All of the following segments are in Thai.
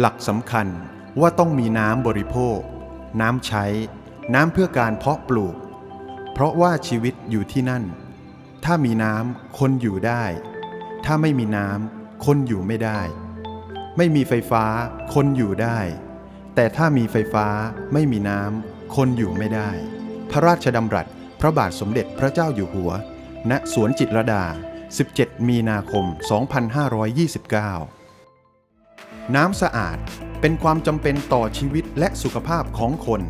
หลักสำคัญว่าต้องมีน้ำบริโภค น้ำใช้ น้ำเพื่อการเพาะปลูก เพราะว่าชีวิตอยู่ที่นั่น ถ้ามีน้ำคนอยู่ได้ ถ้าไม่มีน้ำคนอยู่ไม่ได้ ไม่มีไฟฟ้าคนอยู่ได้ แต่ถ้ามีไฟฟ้าไม่มีน้ำคนอยู่ไม่ได้ พระราชดำรัสพระบาทสมเด็จพระเจ้าอยู่หัว ณสวนจิตรดา 17 มีนาคม 2529 น้ำสะอาดเป็นความจำเป็นต่อชีวิตและสุขภาพของคน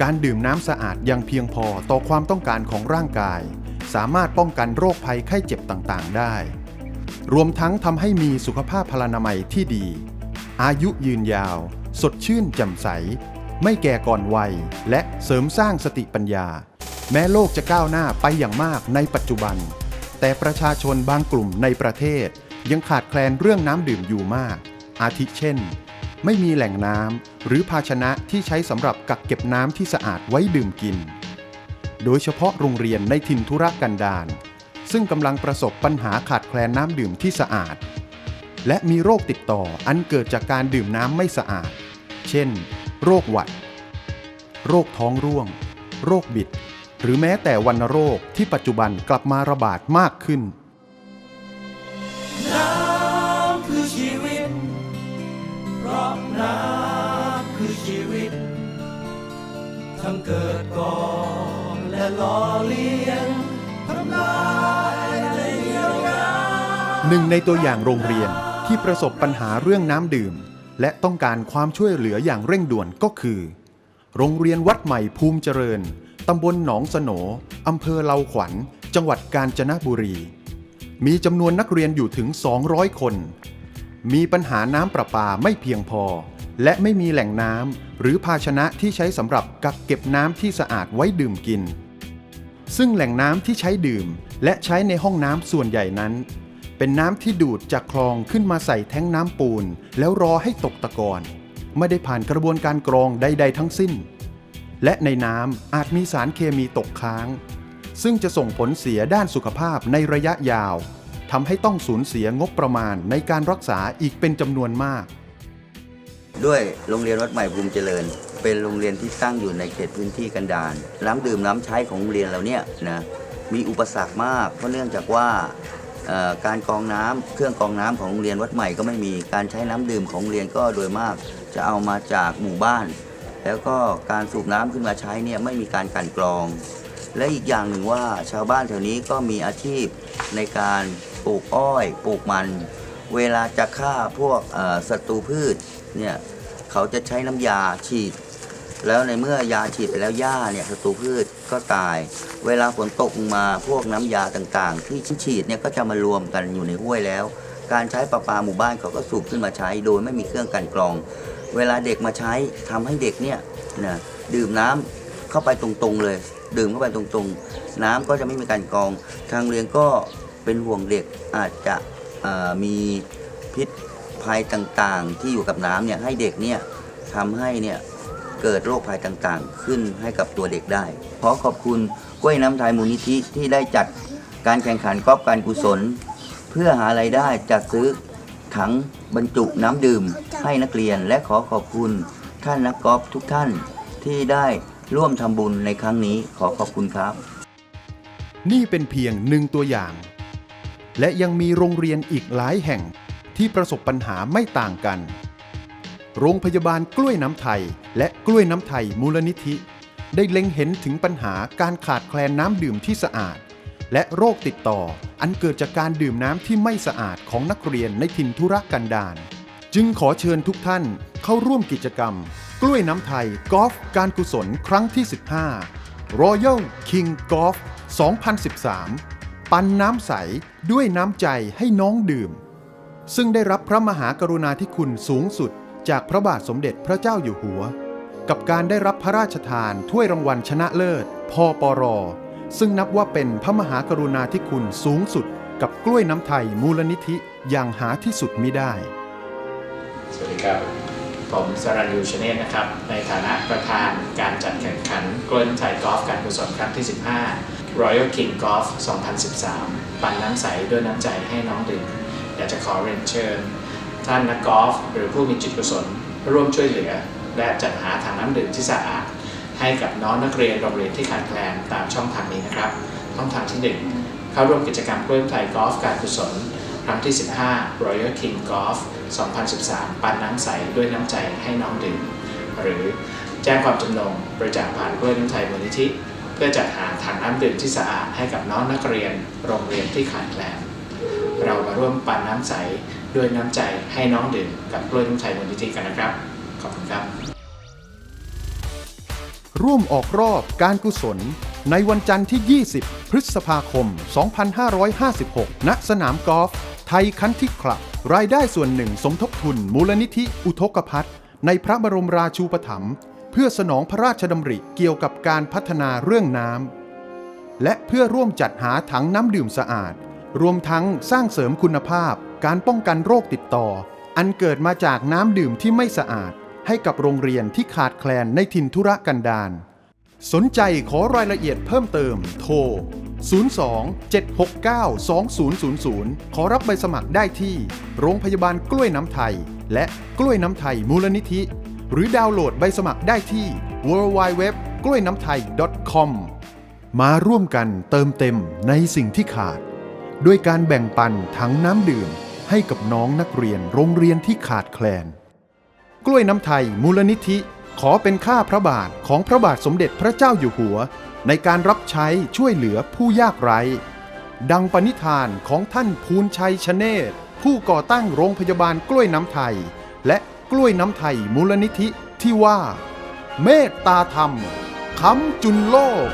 การดื่มน้ำสะอาดยังเพียงพอต่อความต้องการของร่างกาย สามารถป้องกันโรคภัยไข้เจ็บต่างๆ ได้ รวมทั้งทำให้มีสุขภาพพลานามัยที่ดี อายุยืนยาว สดชื่นแจ่มใส ไม่แก่ก่อนวัย และเสริมสร้างสติปัญญา แม้โลกจะก้าวหน้าไปอย่างมากในปัจจุบัน แต่ประชาชนบางกลุ่มในประเทศ ยังขาดแคลนเรื่องน้ำดื่มอยู่มาก อาทิเช่น ไม่มีแหล่งน้ำหรือภาชนะที่ใช้สำหรับกักเก็บน้ำที่สะอาดไว้ดื่มกิน โดยเฉพาะโรงเรียนในถิ่นธุรกันดารซึ่งกำลังประสบปัญหาขาดแคลนน้ำดื่มที่สะอาด และมีโรคติดต่ออันเกิดจากการดื่มน้ำไม่สะอาด เช่น โรคหวัด โรคท้องร่วง โรคบิด หรือแม้แต่วัณโรคที่ปัจจุบันกลับมาระบาดมากขึ้น เกิดก่อนและหล่อเลี้ยงทำลายและเยียวยาหนึ่งในตัวอย่างโรงเรียนที่ประสบปัญหาเรื่องน้ำดื่ม และต้องการความช่วยเหลืออย่างเร่งด่วนก็คือ โรงเรียนวัดใหม่ภูมิเจริญตำบลหนองสโหนอำเภอเลาขวัญ จังหวัดกาญจนบุรี มีจำนวนนักเรียนอยู่ถึง 200 คน มีปัญหาน้ำประปาไม่เพียงพอ และไม่มีแหล่งน้ำหรือภาชนะที่ใช้สำหรับกักเก็บน้ำที่สะอาดไว้ดื่มกิน ซึ่งแหล่งน้ำที่ใช้ดื่ม และใช้ในห้องน้ำส่วนใหญ่นั้น เป็นน้ำที่ดูดจากคลองขึ้นมาใส่แท้งน้ำปูน แล้วรอให้ตกตะกอนไม่ได้ผ่านกระบวนการกรองใด ๆ ทั้งสิ้น และในน้ำอาจมีสารเคมีตกค้าง ซึ่งจะส่งผลเสียด้านสุขภาพในระยะยาวทำให้ต้องสูญเสียงบประมาณในการรักษาอีกเป็นจำนวนมาก ด้วยโรงเรียนวัดใหม่ภูมิเจริญ เป็นโรงเรียนที่ตั้งอยู่ในเขตพื้นที่กันดารน้ำดื่มน้ำใช้ของโรงเรียนเราเนี่ยนะมีอุปสรรคมากเพราะเนื่องจากว่าการกรองน้ำเครื่องกรองน้ำของโรงเรียนวัดใหม่ก็ไม่มีการใช้น้ำดื่มของโรงเรียนก็โดยมาก จะเอามาจากหมู่บ้าน แล้วก็การสูบน้ำขึ้นมาใช้เนี่ยไม่มีการกันกรอง และอีกอย่างหนึ่งว่าชาวบ้านแถวนี้ก็มีอาชีพในการปลูกอ้อย ปลูกมัน เวลาจะฆ่าพวกศัตรูพืช เนี่ยเขาจะใช้น้ำยาฉีด แล้วในเมื่อยาฉีดไปแล้วหญ้าเนี่ยศัตรูพืชก็ตาย เวลาฝนตกมาพวกน้ำยาต่างๆ ที่ฉีดเนี่ยก็จะมารวมกันอยู่ในห้วยแล้ว การใช้ประปาหมู่บ้านเขาก็สูบขึ้นมาใช้ โดยไม่มีเครื่องกันกรอง เวลาเด็กมาใช้ทำให้เด็กเนี่ยนะดื่มน้ำเข้าไปตรงๆเลย ดื่มเข้าไปตรงๆ น้ำก็จะไม่มีการกรอง ทางเรียนก็เป็นห่วงเด็กอาจจะมีพิษ ภัยต่างๆ ที่อยู่กับน้ำเนี่ยให้เด็กเนี่ยทำให้เนี่ยเกิดโรคภัยต่างๆ ขึ้นให้กับตัวเด็กได้ ขอขอบคุณกล้วยน้ำไทยมูลนิธิที่ได้จัดการแข่งขันกอล์ฟการกุศล เพื่อหารายได้จัดซื้อถังบรรจุน้ำดื่มให้นักเรียนและขอขอบคุณท่านนักกอล์ฟทุกท่านที่ได้ร่วมทำบุญในครั้งนี้ขอขอบคุณครับ นี่เป็นเพียงหนึ่งตัวอย่าง และยังมีโรงเรียนอีกหลายแห่ง ที่ประสบปัญหาไม่ต่างกัน โรงพยาบาลกล้วยน้ำไทย และกล้วยน้ำไทยมูลนิธิ ได้เล็งเห็นถึงปัญหาการขาดแคลนน้ำดื่มที่สะอาด และโรคติดต่ออันเกิดจากการดื่มน้ำที่ไม่สะอาดของนักเรียนในถิ่นธุรกันดารจึงขอเชิญทุกท่านเข้าร่วมกิจกรรม กล้วยน้ำไทยกอล์ฟการกุศลครั้งที่ 15 Royal King Golf 2013 ปันน้ำใสด้วยน้ำใจให้น้องดื่ม ซึ่งได้รับพระมหากรุณาธิคุณสูงสุด จากพระบาทสมเด็จพระเจ้าอยู่หัว กับการได้รับพระราชทานถ้วยรางวัลชนะเลิศ พอปร ซึ่งนับว่าเป็นพระมหากรุณาธิคุณสูงสุด กับกล้วยน้ำไทยมูลนิธิอย่างหาที่สุดมิได้ สวัสดีครับ ผมสรัญยูชเนตนะครับ ในฐานะประธานการจัดแข่งขันกล้วยน้ำไทยกอล์ฟการกุศลครั้งที่ 15 Royal King Golf 2013 ปันน้ำใสด้วยน้ำใจให้น้องดื่ม อยากจะขอเรียนเชิญ ท่านนักกอล์ฟหรือผู้มีจิตกุศลร่วมช่วยเหลือ และจัดหาถังน้ำดื่มที่สะอาด ให้กับน้องนักเรียนโรงเรียนที่ขาดแคลนตามช่องทางนี้นะครับช่องทางที่ 1 เข้าร่วมกิจกรรมกล้วยน้ำไทยกอล์ฟการกุศล ครั้งที่ 15 Royal King Golf 2013 ปันน้ำใสด้วยน้ำใจให้น้องดื่ม หรือแจ้งความจำนงบริจาคผ่านกล้วยน้ำไทยมูลนิธิ เพื่อจัดหาถังน้ำดื่มที่สะอาดให้กับน้องนักเรียน โรงเรียนที่ขาดแคลน เรามาร่วมปันน้ำใสด้วยน้ำใจให้น้องดื่มกับกล้วยน้ำไทยมูลนิธิกันนะครับ ขอบคุณครับ ร่วมออกรอบการกุศล ในวันจันทร์ที่ 20 พฤษภาคม 2556 ณ สนามกอล์ฟไทยคันทิคลับ รายได้ส่วนหนึ่งสมทบทุนมูลนิธิอุทกพัฒน์ในพระบรมราชูปถัมภ์เพื่อสนองพระราชดำริเกี่ยวกับการพัฒนาเรื่องน้ำและเพื่อร่วมจัดหาถังน้ำดื่มสะอาด รวมทั้งสร้างเสริมคุณภาพการป้องกันโรคติดต่อ อันเกิดมาจากน้ำดื่มที่ไม่สะอาด ให้กับโรงเรียนที่ขาดแคลนในถิ่นธุรกันดารสนใจขอรายละเอียดเพิ่มเติม โทร 02 769 2000 ขอรับใบสมัครได้ที่ โรงพยาบาลกล้วยน้ำไทย และกล้วยน้ำไทยมูลนิธิ หรือดาวน์โหลดใบสมัครได้ที่ www กล้วยน้ำไทย .com มาร่วมกันเติมเต็มในสิ่งที่ขาด ด้วยการแบ่งปันถังน้ำดื่ม ให้กับน้องนักเรียนโรงเรียนที่ขาดแคลน กล้วยน้ำไทยมูลนิธิ ขอเป็นข้าพระบาทของพระบาทสมเด็จพระเจ้าอยู่หัว ในการรับใช้ช่วยเหลือผู้ยากไร้ ดังปณิธานของท่านภูนชัยชเนศผู้ก่อตั้งโรงพยาบาลกล้วยน้ำไทย และกล้วยน้ำไทยมูลนิธิที่ว่า เมตตาธรรมคำจุนโลก